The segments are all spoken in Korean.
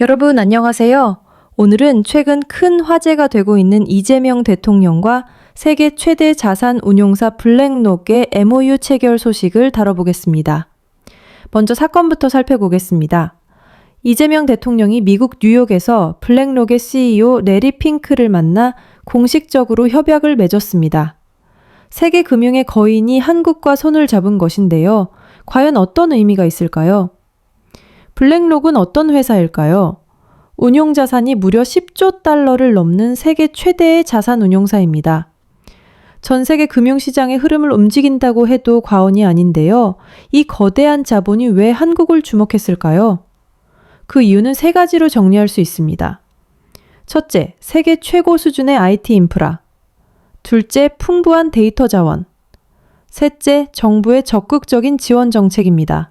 여러분 안녕하세요. 오늘은 최근 큰 화제가 되고 있는 이재명 대통령과 세계 최대 자산 운용사 블랙록의 MOU 체결 소식을 다뤄보겠습니다. 먼저 사건부터 살펴보겠습니다. 이재명 대통령이 미국 뉴욕에서 블랙록의 CEO 레리 핑크를 만나 공식적으로 협약을 맺었습니다. 세계 금융의 거인이 한국과 손을 잡은 것인데요. 과연 어떤 의미가 있을까요? 블랙록은 어떤 회사일까요? 운용 자산이 무려 10조 달러를 넘는 세계 최대의 자산 운용사입니다. 전 세계 금융시장의 흐름을 움직인다고 해도 과언이 아닌데요. 이 거대한 자본이 왜 한국을 주목했을까요? 그 이유는 세 가지로 정리할 수 있습니다. 첫째, 세계 최고 수준의 IT 인프라. 둘째, 풍부한 데이터 자원. 셋째, 정부의 적극적인 지원 정책입니다.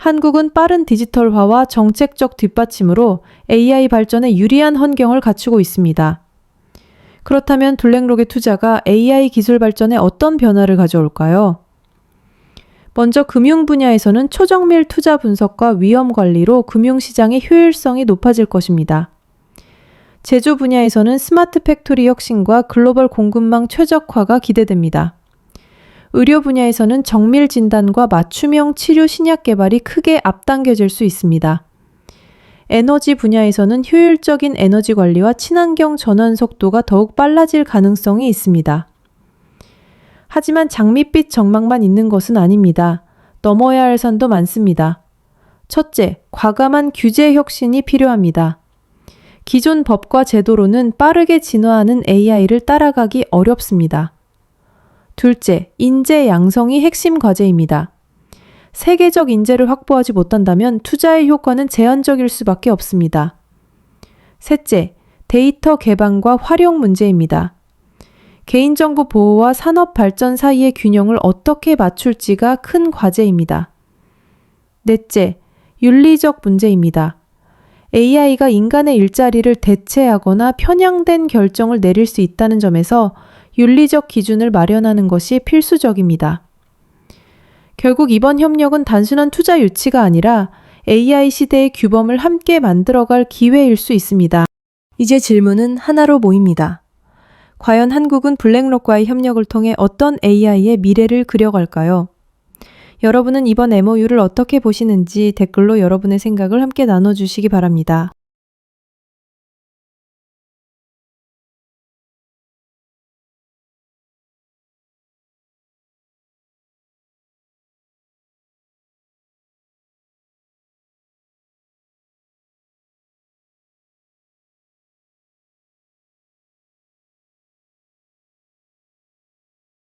한국은 빠른 디지털화와 정책적 뒷받침으로 AI 발전에 유리한 환경을 갖추고 있습니다. 그렇다면 블랙록의 투자가 AI 기술 발전에 어떤 변화를 가져올까요? 먼저 금융 분야에서는 초정밀 투자 분석과 위험 관리로 금융시장의 효율성이 높아질 것입니다. 제조 분야에서는 스마트 팩토리 혁신과 글로벌 공급망 최적화가 기대됩니다. 의료 분야에서는 정밀 진단과 맞춤형 치료 신약 개발이 크게 앞당겨질 수 있습니다. 에너지 분야에서는 효율적인 에너지 관리와 친환경 전환 속도가 더욱 빨라질 가능성이 있습니다. 하지만 장밋빛 전망만 있는 것은 아닙니다. 넘어야 할 산도 많습니다. 첫째, 과감한 규제 혁신이 필요합니다. 기존 법과 제도로는 빠르게 진화하는 AI를 따라가기 어렵습니다. 둘째, 인재 양성이 핵심 과제입니다. 세계적 인재를 확보하지 못한다면 투자의 효과는 제한적일 수밖에 없습니다. 셋째, 데이터 개방과 활용 문제입니다. 개인정보 보호와 산업 발전 사이의 균형을 어떻게 맞출지가 큰 과제입니다. 넷째, 윤리적 문제입니다. AI가 인간의 일자리를 대체하거나 편향된 결정을 내릴 수 있다는 점에서 윤리적 기준을 마련하는 것이 필수적입니다. 결국 이번 협력은 단순한 투자 유치가 아니라 AI 시대의 규범을 함께 만들어갈 기회일 수 있습니다. 이제 질문은 하나로 모입니다. 과연 한국은 블랙록과의 협력을 통해 어떤 AI의 미래를 그려갈까요? 여러분은 이번 MOU를 어떻게 보시는지 댓글로 여러분의 생각을 함께 나눠주시기 바랍니다.